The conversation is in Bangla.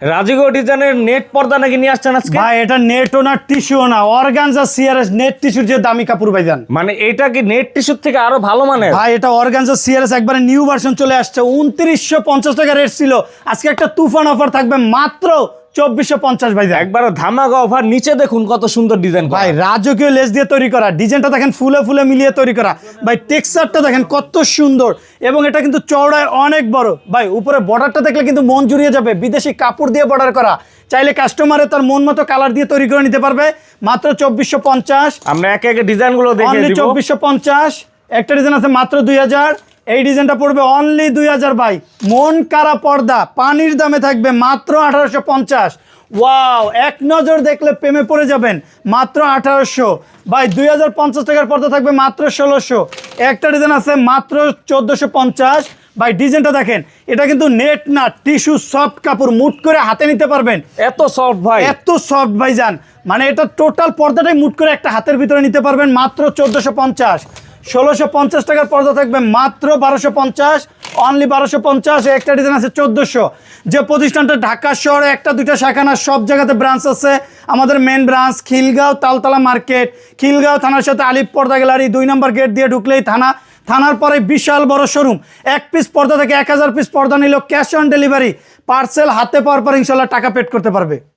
রাজিগো ডিজাইনের নেট পর্দা নাকি নিয়ে আসছেন আজকে? ভাই এটা নেটও না টিস্যু না। অর্গানজা সিআরএস নেট টিস্যুর যে দামি কাপড় ভাইজান। মানে এটা কি নেট টিস্যুর থেকে আরও ভালো মানে ভাই এটা অর্গানজা সিআরএস একবারে নিউ ভার্সন চলে আসছে। উনত্রিশশো পঞ্চাশ টাকা রেট ছিল। আজকে একটা তুফান অফার থাকবে মাত্র চব্বিশশো পঞ্চাশ ভাই একবার ধামাকা অফার নিচে দেখুন কত সুন্দর ডিজাইন ভাই রাজকীয় লেস দিয়ে তৈরি করা ডিজাইনটা দেখেন ফুলে ফুলে মিলিয়ে তৈরি করা। ভাই টেক্সচারটা দেখেন কত সুন্দর এবং এটা কিন্তু চওড়ায় অনেক বড়। ভাই উপরে বর্ডারটা দেখলে কিন্তু মন জুড়িয়ে যাবে। বিদেশি কাপড় দিয়ে বর্ডার করা। চাইলে কাস্টমারে তার মন মতো কালার দিয়ে তৈরি করে নিতে পারবে। মাত্র চব্বিশশো পঞ্চাশ। আমরা একে একে ডিজাইনগুলো দেখে চব্বিশশো পঞ্চাশ। একটা ডিজাইন আছে মাত্র দুই হাজার। এই ডিজাইনটা পড়বে অনলি দুই হাজার বাই। মন কারা পর্দা পানির দামে থাকবে মাত্র আঠারোশো পঞ্চাশ। ওয়াও এক নজর দেখলে প্রেমে পড়ে যাবেন মাত্র আঠারোশো। বাই দুই হাজার পঞ্চাশ টাকার পর্দা থাকবে মাত্র ষোলোশো। একটা ডিজাইন আছে মাত্র চোদ্দোশো পঞ্চাশ। ভাই ডিজাইনটা দেখেন এটা কিন্তু নেট না টিস্যু সফট কাপড় মুট করে হাতে নিতে পারবেন। এত সফট ভাই। এত সফট ভাই যান মানে এটা টোটাল পর্দাটাই মুট করে একটা হাতের ভিতরে নিতে পারবেন মাত্র চোদ্দোশো পঞ্চাশ। ষোলোশো পঞ্চাশ টাকার পর্দা থাকবে মাত্র বারোশো পঞ্চাশ অনলি বারোশো পঞ্চাশ, একটা ডিজাইন আছে চোদ্দোশো। যে প্রতিষ্ঠানটা ঢাকা শহরে, একটা, দুইটা শাখা না, সব জায়গাতে ব্রাঞ্চ আছে। আমাদের main branch Khilgaon Taltala market Khilgaon থানার সাথে আলিপ পর্দা গ্যালারি দুই নম্বর গেট দিয়ে ঢুকলেই থানা। থানার পরে বিশাল বড় শোরুম এক পিস পর্দা থেকে এক হাজার পিস পর্দা নিল ক্যাশ অন ডেলিভারি পার্সেল হাতে পাওয়ার পর ইনশাল্লাহ টাকা পেড করতে পারবে।